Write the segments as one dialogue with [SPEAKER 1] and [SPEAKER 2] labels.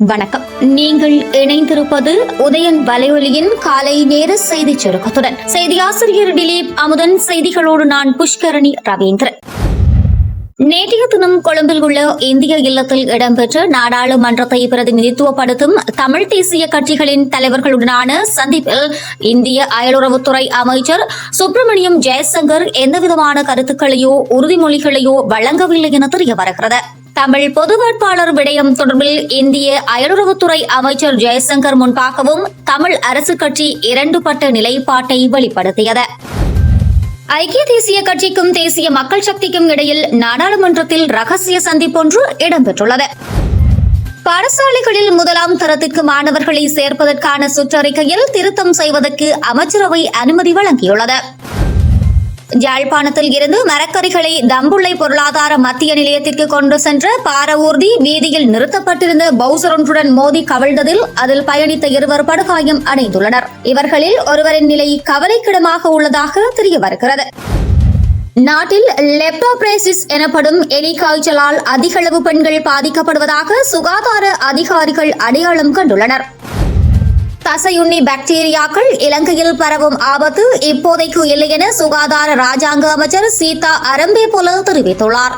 [SPEAKER 1] வணக்கம். நீங்கள் இணைந்திருப்பது உதயன் வலையொலியின் காலை நேர செய்தி சுருக்கத்துடன். செய்தி ஆசிரியர் திலீப் அமுதன் செய்திகளோடு நான் புஷ்கரணி ரவீந்திரன். நேற்றைய தினம் கொழும்பில் உள்ள இந்திய இல்லத்தில் இடம்பெற்ற நாடாளுமன்றத்தை பிரதிநிதித்துவப்படுத்தும் தமிழ் தேசிய கட்சிகளின் தலைவர்களுடனான சந்திப்பில் இந்திய அயலுறவுத்துறை அமைச்சர் சுப்பிரமணியம் ஜெயசங்கர் எந்தவிதமான கருத்துக்களையோ உறுதிமொழிகளையோ வழங்கவில்லை என தெரிய வருகிறது தமிழ் பொது வேட்பாளர் விடயம் தொடர்பில் இந்திய அயலுறவுத்துறை அமைச்சர் ஜெயசங்கர் முன்பாகவும் தமிழ் அரசு கட்சி இரண்டுபட்ட நிலைப்பாட்டை வெளிப்படுத்தியது. ஐக்கிய தேசிய கட்சிக்கும் தேசிய மக்கள் சக்திக்கும் இடையில் நாடாளுமன்றத்தில் ரகசிய சந்திப்பொன்று இடம்பெற்றுள்ளது. பாடசாலைகளில் முதலாம் தரத்திற்கு மாணவர்களை சேர்ப்பதற்கான சுற்றறிக்கையில் திருத்தம் செய்வதற்கு அமைச்சரவை அனுமதி வழங்கியுள்ளது. யாழ்ப்பாணத்தில் இருந்து மரக்கறிகளை தம்புள்ளை பொருளாதார மத்திய நிலையத்திற்கு கொண்டு சென்ற பாரவூர்தி வீதியில் நிறுத்தப்பட்டிருந்த பவுசர் ஒன்றுடன் மோதி கவிழ்ந்ததில் அதில் பயணித்த இருவர் படுகாயம் அடைந்துள்ளனர். இவர்களில் ஒருவரின் நிலை கவலைக்கிடமாக உள்ளதாக தெரிய வருகிறது நாட்டில் லெப்டோபிரேசிஸ் எனப்படும் எலி காய்ச்சலால் அதிகளவு பெண்கள் பாதிக்கப்படுவதாக சுகாதார அதிகாரிகள் அடையாளம் கண்டுள்ளனர். தசையுண்ணி பாக்டீரியாக்கள் இலங்கையில் பரவும் ஆபத்து இப்போதைக்கு இல்லை என சுகாதார ராஜாங்க அமைச்சர் சீதா அரம்பே போல தெரிவித்துள்ளார்.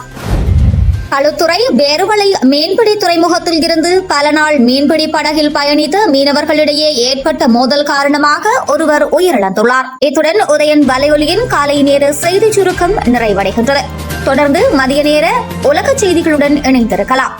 [SPEAKER 1] களுத்துறை பேருவளை மீன்பிடி துறைமுகத்தில் இருந்து பல நாள் மீன்பிடி படகில் பயணித்த மீனவர்களிடையே ஏற்பட்ட மோதல் காரணமாக ஒருவர் உயிரிழந்துள்ளார். இத்துடன் உதயன் வலையொலியின் காலை நேர செய்தி சுருக்கம் நிறைவடைகின்றது. தொடர்ந்து மதிய நேர உலக செய்திகளுடன் இணைந்திருக்கலாம்.